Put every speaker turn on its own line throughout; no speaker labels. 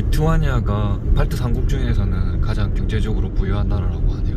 리투아니아가 발트 삼국 중에서는 가장 경제적으로 부유한 나라라고 하네요.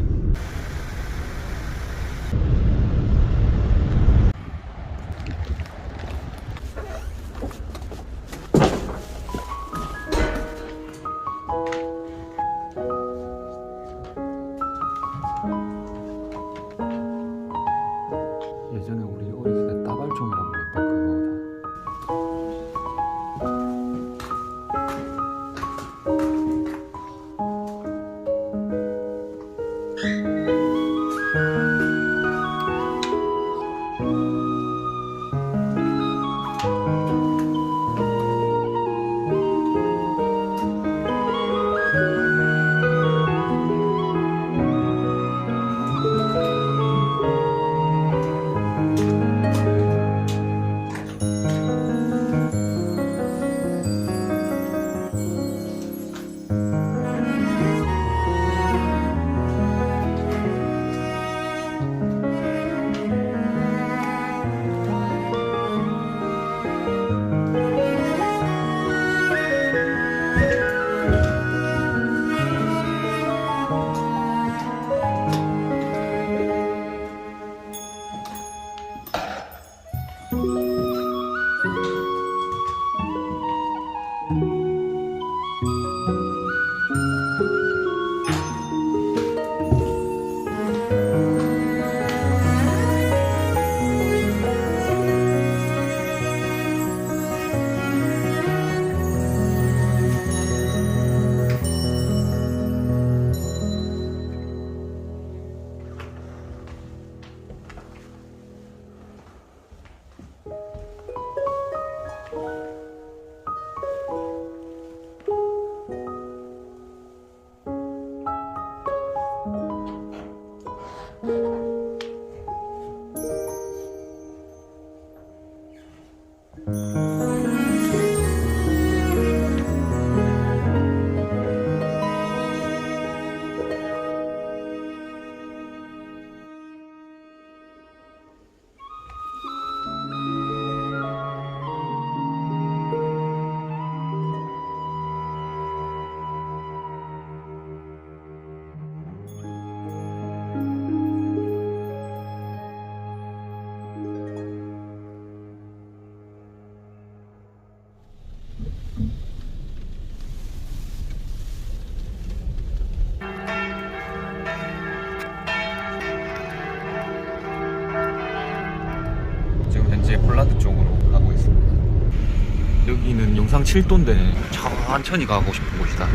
여기는 영상 7도인데 천천히 가고 싶은 곳이다.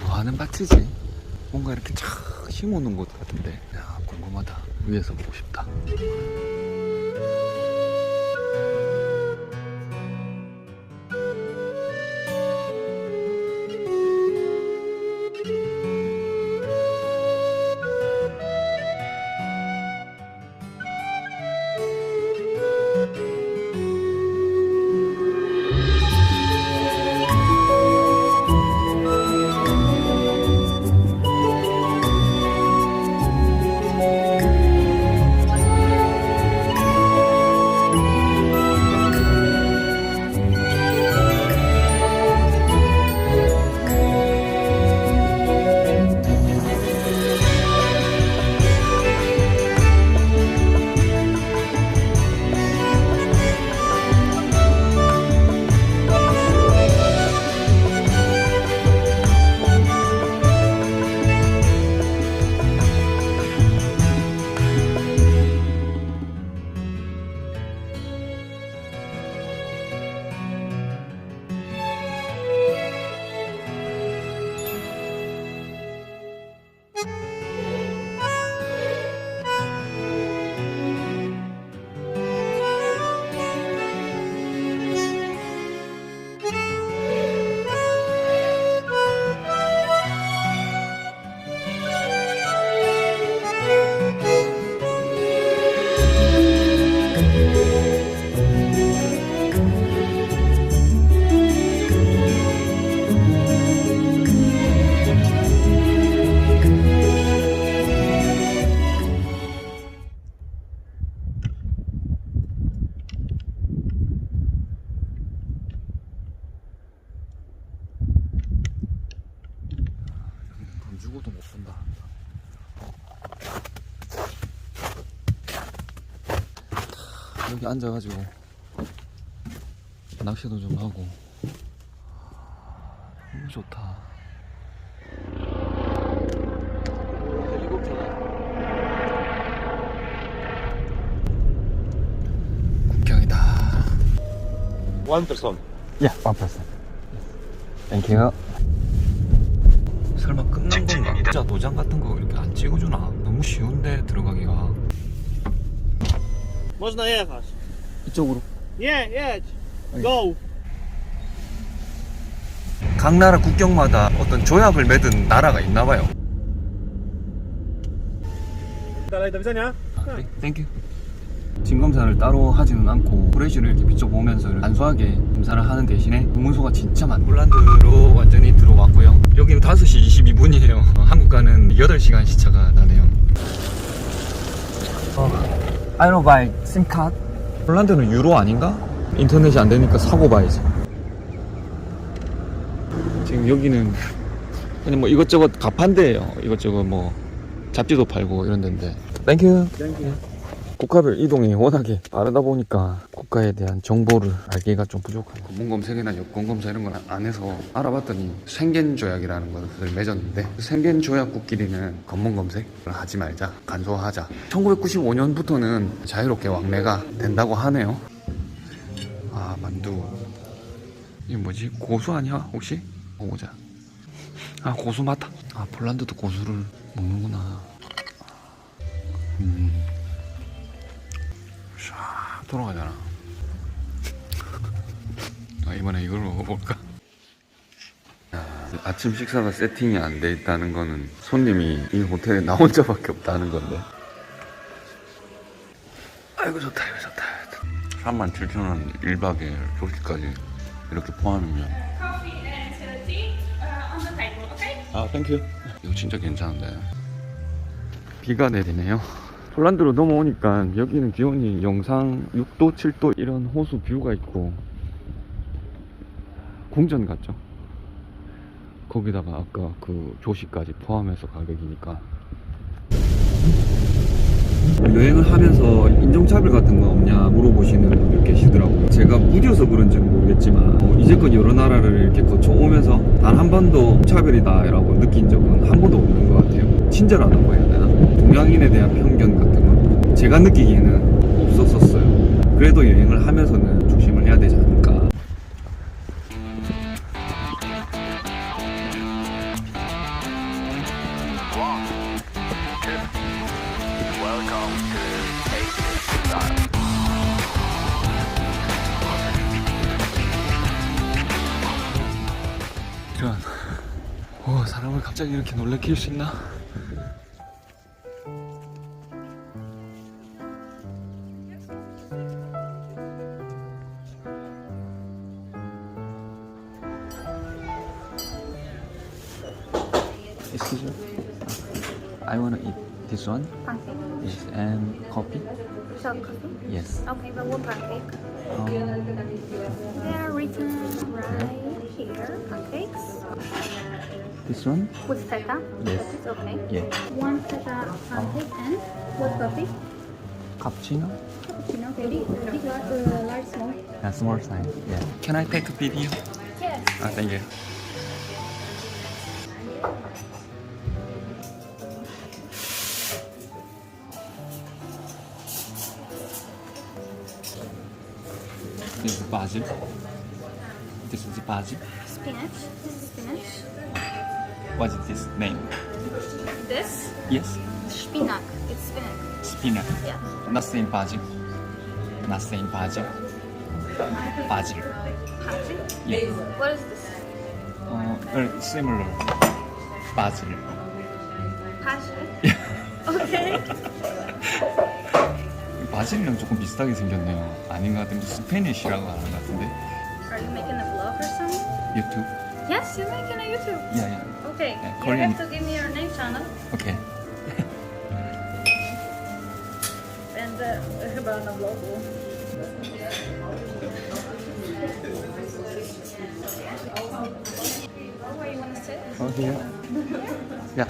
뭐 하는 밭이지? 뭔가 이렇게 쫙 심어놓은 곳 같은데. 야, 궁금하다. 위에서 보고 싶다. 여기 앉아가지고 낚시도 좀 하고 너무 좋다. 국경이다.
One person.
야, one person. Thank you. 설마 끝난 건가? 진짜 도장 같은 거 이렇게 안 찍어주나? 너무 쉬운데 들어가기가.
Można jechać.
이쪽으로.
Nie, jedź. Go.
각 나라 국경마다 어떤 조약을 맺은 나라가 있나 봐요.
Dalej, do widzenia.
네, 땡큐. 진 검사를 따로 하지는 않고 프레시를 이렇게 비춰보면서 간소하게 검사를 하는 대신에 문서가 진짜 많아. 폴란드로 완전히 들어왔고요. 여기는 5시 22분이에요. 한국 가는 8시간 시차가 나네요. 어, I don't buy SIM card. 폴란드는 유로 아닌가? 인터넷이 안 되니까 사고 봐야지. 지금 여기는 그냥 뭐 이것저것 가판대예요. 이것저것 뭐 잡지도 팔고 이런 데인데. 땡큐. 국가별 이동이 워낙에 빠르다 보니까 국가에 대한 정보를 알기가 좀 부족하네. 검문 검색이나 여권 검사 이런 걸안 해서 알아봤더니 생겐 조약이라는 것을 맺었는데 그 생겐 조약국끼리는 검문 검색을 하지 말자, 간소화하자. 1995년부터는 자유롭게 왕래가 된다고 하네요. 아 만두. 이게 뭐지? 고수 아니야 혹시? 먹어보자. 아 고수 맞다. 아 폴란드도 고수를 먹는구나. 음. 샥 돌아가잖아. 아, 이번에 이걸 먹어볼까? 아침 식사가 세팅이 안 돼 있다는 거는 손님이 이 호텔에 나 혼자밖에 없다는 건데. 아이고 좋다, 이거 좋다. 37,000원 1박에 조식까지 이렇게 포함이면.
uh?
아, 땡큐. 이거 진짜 괜찮은데. 비가 내리네요. 폴란드로 넘어오니까 여기는 기온이 영상 6도, 7도 이런 호수 뷰가 있고 궁전 같죠? 거기다가 아까 그 조식까지 포함해서 가격이니까 여행을 하면서 인종차별 같은 거 없냐 물어보시는 분들 계시더라고요. 제가 무디어서 그런지는 모르겠지만 뭐 이제껏 여러 나라를 이렇게 거쳐오면서 단 한 번도 차별이다 라고 느낀 적은 한 번도 없는 것 같아요. 친절하다고 해야 되나? 동양인에 대한 편견 같은 건 제가 느끼기에는 없었었어요. 그래도 여행을 하면서는 조심을 해야 되지 않을 이런 오 사람을 갑자기 이렇게 놀래킬 수 있나? Excuse. I wanna eat this one.
Pancake.
Yes, and coffee.
Short coffee.
Yes.
Okay, but one pancake.
Um,
They are written right here. Pancakes
this one.
with feta.
Yes.
That is okay.
Yeah.
One feta pancake and what coffee?
Cappuccino.
Cappuccino. Okay. Big, large, uh, large, small.
Yeah, small size. Yeah. Can I take a video?
Yes.
Ah, thank you. This is basil. This is basil.
Spinach. This is spinach.
What is this name?
This
Yes,
spinach. It's spinach.
spinach.
Yeah.
Not same basil. Not same basil. Basil.
Pancake.
Yeah.
What is this?
Uh, very similar. Basil.
Passion. Okay.
바질이랑 조금 비슷하게 생겼네요. 아닌 것 같은데 스페니쉬라고 하는 것 같은데.
Are you making a vlog or something?
유튜브?
Yes, you're making a YouTube.
Yeah, yeah.
Okay.
Yeah,
you
Korean.
have to give me your name channel.
오케이.
And uh, chyba na vlogu. Where you want to sit?
어, here. 야.